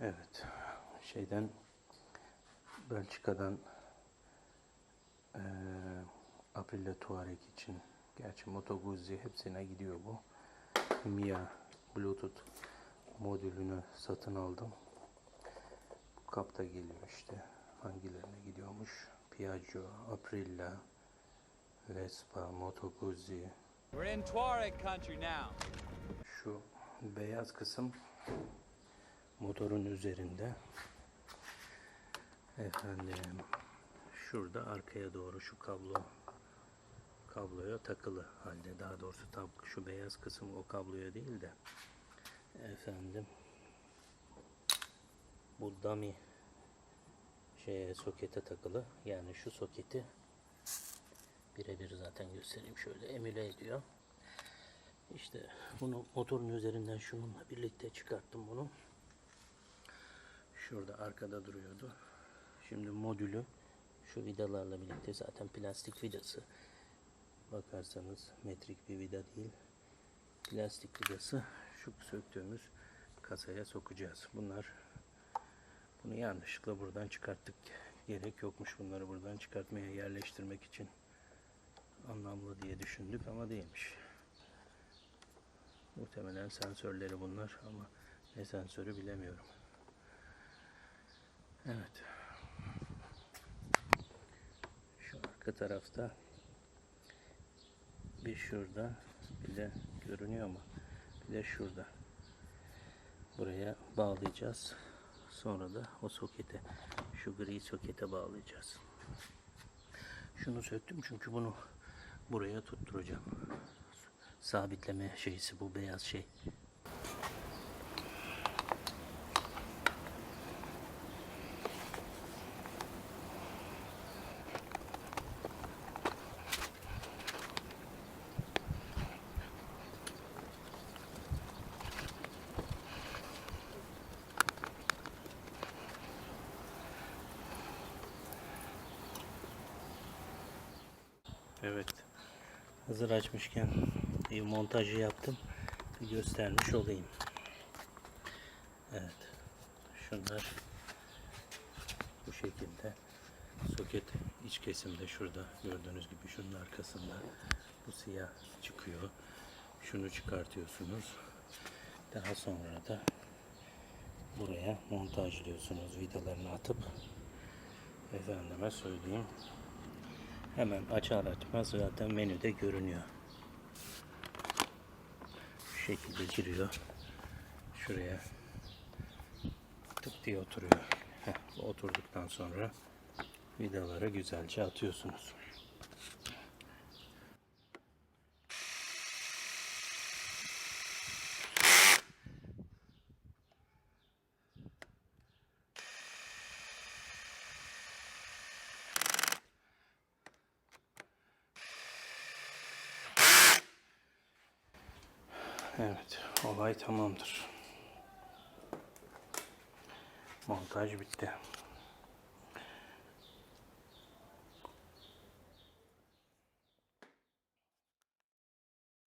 Evet. Şeyden Belçika'dan eee Aprilia Touareg için gerçi Moto Guzzi hepsine gidiyor bu. Mia Bluetooth modülünü satın aldım. Bu kapta geliyor işte. Hangilerine gidiyormuş? Piaggio, Aprilia, Vespa, Moto Guzzi. We're in Tuareg country now. Şu beyaz kısım motorun üzerinde. Efendim şurada arkaya doğru şu kablo kabloya takılı halde daha doğrusu tam şu beyaz kısım o kabloya değil de efendim bu dummy şeye sokete takılı yani şu soketi birebir zaten göstereyim şöyle emüle ediyor. İşte bunu motorun üzerinden şununla birlikte çıkarttım bunu. Şurada arkada duruyordu. Şimdi modülü şu vidalarla birlikte zaten plastik vidası. Bakarsanız metrik bir vida değil. Plastik vidası şu söktüğümüz kasaya sokacağız. Bunlar bunu yanlışlıkla buradan çıkarttık. Gerek yokmuş bunları buradan çıkartmaya yerleştirmek için anlamlı diye düşündük ama değilmiş. Muhtemelen sensörleri bunlar ama ne sensörü bilemiyorum. Evet. Şu arka tarafta bir şurada bir de görünüyor mu? Bir de şurada. Buraya bağlayacağız. Sonra da o sokete şu gri sokete bağlayacağız. Şunu söktüm çünkü bunu buraya tutturacağım sabitleme şeysi bu beyaz şey. Evet. Hazır açmışken bir montajı yaptım. Bir göstermiş olayım. Evet. Şunlar bu şekilde soket iç kesimde şurada gördüğünüz gibi şunun arkasında bu siyah çıkıyor. Şunu çıkartıyorsunuz. Daha sonra da buraya montajlıyorsunuz vidalarını atıp efendime söyleyeyim hemen açar açmaz zaten menüde görünüyor şu şekilde giriyor. Şuraya tık diye oturuyor. Heh, oturduktan sonra vidaları güzelce atıyorsunuz. Evet, olay tamamdır. Montaj bitti.